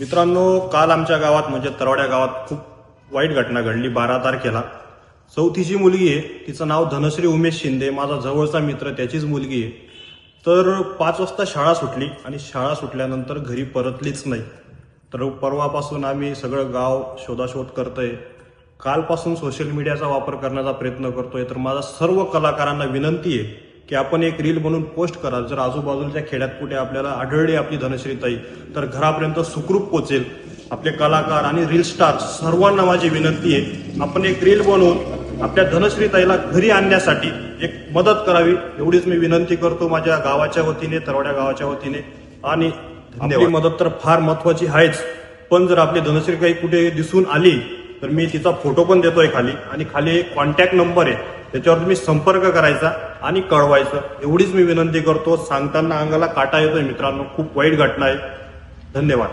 मित्रांनो काल आमच्या गावात म्हणजे तरवड्या गावात खूप वाईट घटना घडली. बारा तारखेला चौथीची मुलगी आहे. तिचं नाव धनश्री उमेश शिंदे. माझा जवळचा मित्र त्याचीच मुलगी आहे. तर पाच वाजता शाळा सुटली आणि शाळा सुटल्यानंतर घरी परतलीच नाही. तर परवापासून आम्ही सगळं गाव शोधाशोध करतोय. कालपासून सोशल मीडियाचा वापर करण्याचा प्रयत्न करतोय. तर माझा सर्व कलाकारांना विनंती आहे की आपण एक रील बनवून पोस्ट करा. जर आजूबाजूच्या खेड्यात कुठे आपल्याला आढळली आपली धनश्री ताई तर घरापर्यंत सुखरूप पोचेल. आपले कलाकार आणि रील स्टार सर्वांना माझी विनंती आहे आपण एक रील बनवून आपल्या धनश्री ताईला घरी आणण्यासाठी एक मदत करावी. एवढीच मी विनंती करतो माझ्या गावाच्या वतीने तरवड्या गावाच्या वतीने. आणि आपली मदत तर फार महत्वाची आहेच. पण जर आपली धनश्री काही कुठे दिसून आली तर मी तिचा फोटो पण देतोय खाली. आणि खाली एक कॉन्टॅक्ट नंबर आहे. त्याच्यावर तुम्ही संपर्क करायचा आणि कळवायचं. एवढीच मी विनंती करतो. सांगताना अंगाला काटा येतोय मित्रांनो. खूप वाईट घटना आहे. धन्यवाद.